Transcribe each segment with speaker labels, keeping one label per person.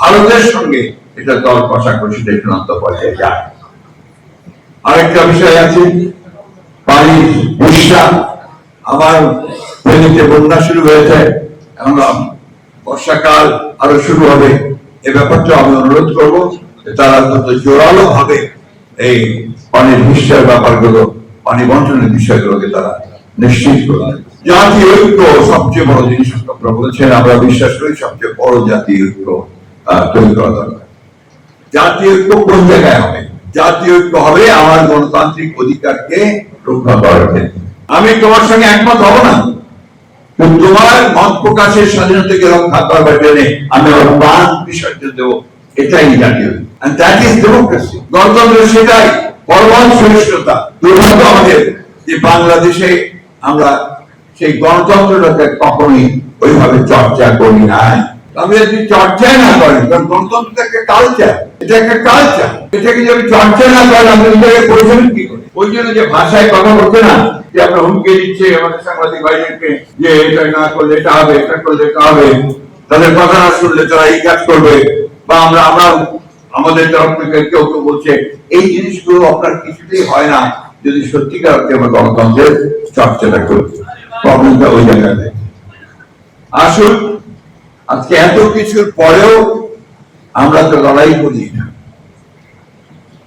Speaker 1: ভারতের সঙ্গে এটা দল চূড়ান্ত পর্যায়ে যায়। আরেকটা বিষয় আছে পানির বন্যা শুরু হয়েছে। এখন বর্ষাকাল আরও শুরু হবে। এ ব্যাপারটা আমি অনুরোধ করব তারা অত্যন্ত জোরালো ভাবে এই পানির বিষয়ের ব্যাপারগুলো, পানি বন্টনের বিষয়গুলোকে তারা নিশ্চিত করবে জাতীয় ঐক্য সবচেয়ে বড় জিনিস আপনারা বলেছেন, আমরা বিশ্বাস করি সবচেয়ে বড় জাতীয় ঐক্য তৈরি করা দরকার। জাতীয় ঐক্য কোন জায়গায় হবে? জাতীয় ঐক্য হবে আমার গণতান্ত্রিক অধিকারকে রক্ষা করার ক্ষেত্রে। আমি তোমার সঙ্গে একমত হব না? তোমার মত প্রকাশের স্বাধীনতাকে রক্ষা করবার জন্য আমি আমার প্রাণ বিসর্জন দেবো। এটাই জাতীয় and that is গণতন্ত্র সেটাই। পরমাণ সহিষ্ণুতা। দুর্ভাগ্য আমাদের যে বাংলাদেশে আমরা সেই গণতন্ত্রটাকে কখনোই ওইভাবে চর্চা করি নাই। আমি যদি চর্চাই না করেন কারণ গণতন্ত্র একটা কালচার এটা একটা কালচার এটাকে যদি চর্চা না করেন আপনি এটাকে পরিচালন কি করে? ওই জন্য যে ভাষায় কথা বলছে না, যে আপনার হুমকি দিচ্ছে আমাদের সাংবাদিক ভাইদেরকে, যে এটা না করলে এটা হবে, এটা করলে এটা হবে। তাদের কথা না শুনলে তারা এই কাজ করবে। বা আমরা আমরা, আমাদের তরফ থেকে কেউ কেউ বলছে, এই জিনিসগুলো আপনার কিছুতেই হয় না যদি সত্যিকার অর্থে আমরা গণতন্ত্রের চর্চাটা করি। প্রবলেমটা ওই জায়গাতে আসুন, আজকে এত কিছুর পরেও আমরা তো লড়াই করি না।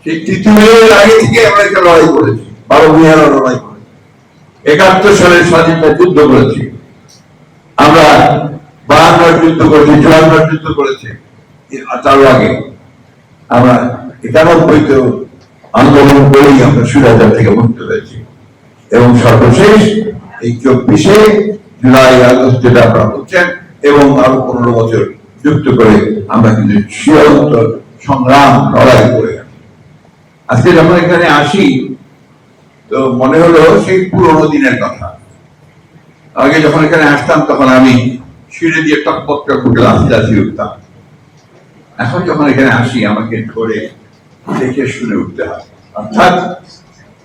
Speaker 1: সেই তৃতীয় আগে থেকে আমরা একটা লড়াই করেছি, বারো ভূঁইয়ারা লড়াই করেছি। একাত্তর সালের স্বাধীনতা যুদ্ধ করেছি। আমরা বাহান্নর যুদ্ধ করেছি, চুয়ান্নর যুদ্ধ করেছি তার আগে। আমরা একানব্বইতেও আন্দোলন করেই আমরা সুরাজার থেকে মুক্ত হয়েছি। এবং সর্বশেষ এই চব্বিশে জুলাই আগস্ট যেটা আপনারা বলছেন এবং আরও পনেরো বছর যুক্ত করে আমরা কিন্তু চিরন্ত সংগ্রাম লড়াই করে আজকে যখন এখানে আসি, তো মনে হলো সেই পুরোনো দিনের কথা। আগে যখন এখানে আসতাম, তখন আমি সিঁড়ি দিয়ে টকপক টকপক লাফি লাফি উঠতাম। এখন যখন এখানে আসি, আমাকে ধরে দেখে শুনে উঠতে হয়। অর্থাৎ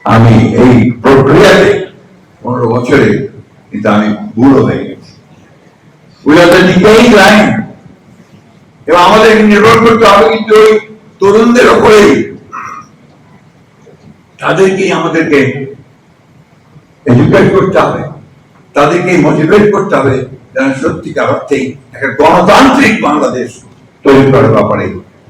Speaker 1: আমি এই প্রক্রিয়াতে পনেরো বছরে কিন্তু আমি বুড়ো হয়ে গেছি। লাইন এবং আমাদের নির্ভর করতে হবে কিন্তু ওই তরুণদের ওপরেই। তাদেরকেই আমাদেরকে এডুকেট করতে হবে। তাদেরকে মোটিভেট করতে হবে যেন সত্যিকার অর্থেই একটা গণতান্ত্রিক বাংলাদেশ তৈরি করার ব্যাপারে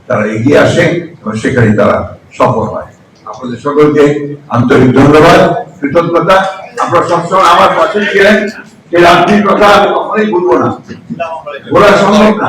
Speaker 1: তারা এগিয়ে আসে এবং সেখানে তারা সফল হয়। আপনাদের সকলকে আন্তরিক ধন্যবাদ। কৃতজ্ঞতা। আপনারা সবসময় আমার পাশে ছিলেন। এই রাত্রির কথা আমি কখনোই ভুলবো না। বলা সম্ভব না।